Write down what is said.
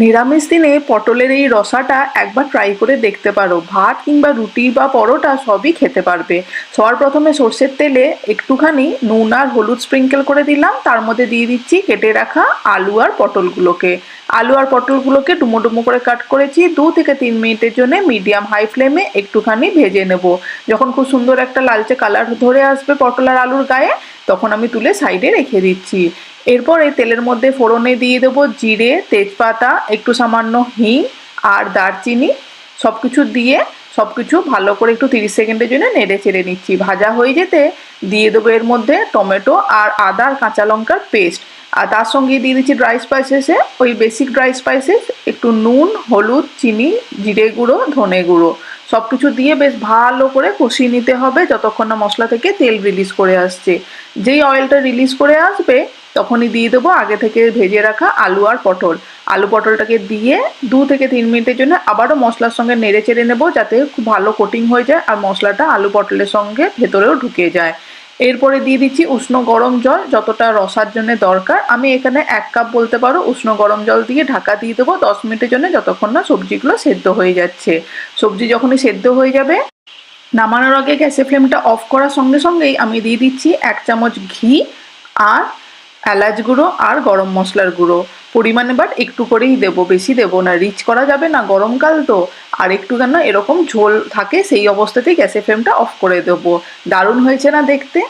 নিরামিষ দিনে পটলের এই রসাটা একবার ট্রাই করে দেখতে পারো। ভাত কিংবা রুটি বা পরোটা সবই খেতে পারবে। সবার প্রথমে সর্ষের তেলে একটুখানি নুন আর হলুদ স্প্রিঙ্কেল করে দিলাম। তার মধ্যে দিয়ে দিচ্ছি কেটে রাখা আলু আর পটলগুলোকে। আলু আর পটলগুলোকে ডুমো ডুমো করে কাট করেছি। দু থেকে তিন মিনিটের জন্য মিডিয়াম হাই ফ্লেমে একটুখানি ভেজে নেব। যখন খুব সুন্দর একটা লালচে কালার ধরে আসবে পটল আর আলুর গায়ে, তখন আমি তুলে সাইডে রেখে দিচ্ছি। এরপরে তেলের মধ্যে ফোড়নে দিয়ে দেবো জিরে, তেজপাতা, একটু সামান্য হিং আর দারচিনি। সব কিছু দিয়ে সব কিছু ভালো করে একটু তিরিশ সেকেন্ডের জন্য নেড়ে চেড়ে নিচ্ছি। ভাজা হয়ে যেতে দিয়ে দেবো এর মধ্যে টমেটো আর আদা আর কাঁচা লঙ্কার পেস্ট। আর তার সঙ্গে দিয়ে দিচ্ছি ড্রাই স্পাইসেসে ওই বেসিক ড্রাই স্পাইসেস, একটু নুন, হলুদ, চিনি, জিরে গুঁড়ো, ধনে গুঁড়ো। সব কিছু দিয়ে বেশ ভালো করে কষিয়ে নিতে হবে যতক্ষণ না মশলা থেকে তেল রিলিজ করে আসছে। যেই অয়েলটা রিলিজ করে আসবে তখনই দিয়ে দেবো। আগে থেকে ভেজে রাখা আলু আর পটল। আলু পটলটাকে দিয়ে দু থেকে তিন মিনিটের জন্য আবারও মশলার সঙ্গে নেড়ে চেড়ে নেব যাতে খুব ভালো কোটিং হয়ে যায় আর মশলাটা আলু পটলের সঙ্গে ভেতরেও ঢুকে যায়। এরপরে দিয়ে দিচ্ছি উষ্ণ গরম জল, যতটা রসার জন্য দরকার। আমি এখানে এক কাপ বলতে পারো উষ্ণ গরম জল দিয়ে ঢাকা দিয়ে দেবো দশ মিনিটের জন্য যতক্ষণ না সবজিগুলো সেদ্ধ হয়ে যাচ্ছে। সবজি যখনই সেদ্ধ হয়ে যাবে, নামানোর আগে গ্যাসের ফ্লেমটা অফ করার সঙ্গে সঙ্গেই আমি দিয়ে দিচ্ছি এক চামচ ঘি আর এলাচ গুঁড়ো আর গরম মশলার গুঁড়ো। পরিমাণে বাট একটু করেই দেব, বেশি দেব না। রিচ করা যাবে না গরমকাল তো। আর একটু কেন এরকম ঝোল থাকে, সেই অবস্থাতেই গ্যাসের ফ্লেমটা অফ করে দেবো। দারুণ হয়েছে না দেখতে?